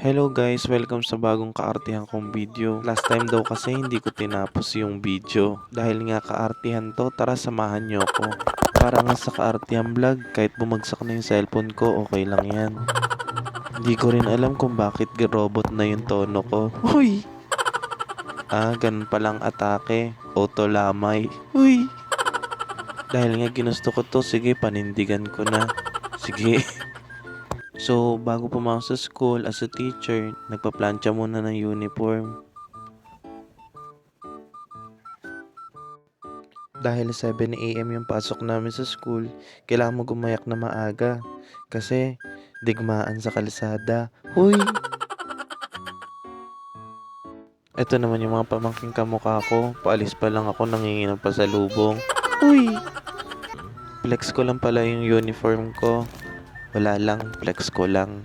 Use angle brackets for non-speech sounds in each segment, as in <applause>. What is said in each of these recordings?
Hello guys, welcome sa bagong kaartihan kong video. Last time daw kasi hindi ko tinapos yung video. Dahil nga kaartihan to, tara samahan nyo ako. Para nga sa kaartihan vlog, kahit bumagsak na yung cellphone ko, okay lang yan. Hindi ko rin alam kung bakit robot na yung tono ko. Uy! Ah, ganun palang atake. Auto lamay. Uy! Dahil nga ginusto ko to, sige panindigan ko na. Sige. <laughs> So, bago pumasok sa school as a teacher, nagpa-plancha muna ng uniform. Dahil 7am yung pasok namin sa school, kailangan mo gumayak na maaga. Kasi, digmaan sa kalsada. Huy! Ito naman yung mga pamangking kamukha ko. Paalis pa lang ako, nangingi ng pasalubong. Uy! Flex ko lang pala yung uniform ko. Wala lang, flex ko lang.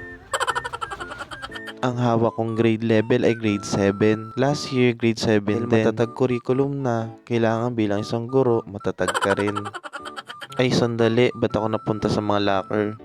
Ang hawak kong grade level ay grade 7. Last year, grade 7 din. Matatag curriculum na. Kailangan bilang isang guro, matatag ka rin. Ay, sandali. Ba't ako napunta sa mga locker?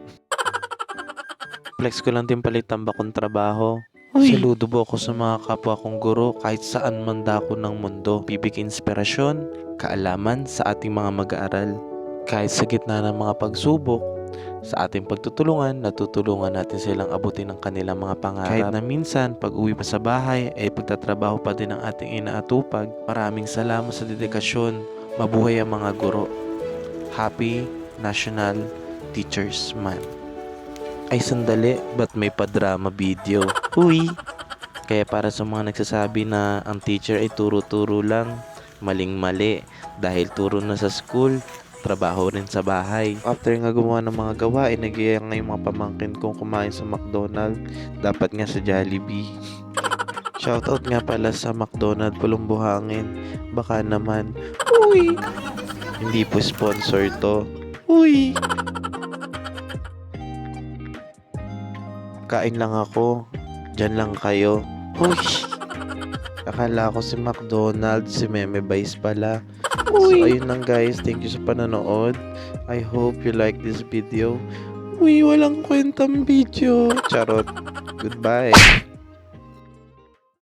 Flex ko lang din pala itamba kong trabaho. Saludo po ako sa mga kapwa kong guro kahit saan man dako ng mundo. Bibig inspirasyon, kaalaman sa ating mga mag-aaral. Kahit sa gitna ng mga pagsubok, sa ating pagtutulungan, natutulungan natin silang abutin ang kanilang mga pangarap. Kahit na minsan, pag uwi pa sa bahay, ay pagtatrabaho pa din ang ating inaatupag. Maraming salamat sa dedikasyon. Mabuhay ang mga guro. Happy National Teachers Month. Ay sandali, ba't may padrama video? Uy! Kaya para sa mga nagsasabi na ang teacher ay turo-turo lang, maling-mali. Dahil turo na sa school, trabaho rin sa bahay. After nga gumawa ng mga gawain, nagyaya nga yung mga pamangkin kong kumain sa McDonald. Dapat nga sa Jollibee. <laughs> Shoutout nga pala sa McDonald Pulong Buhangin. Baka naman, uy! Hindi po sponsor to. Uy! Kain lang ako. Diyan lang kayo. Uy! Akala ko si McDonald, si Meme Vice pala. So, ayun lang guys. Thank you sa panonood. I hope you like this video. Uy, walang kwentang video. Charot. Goodbye.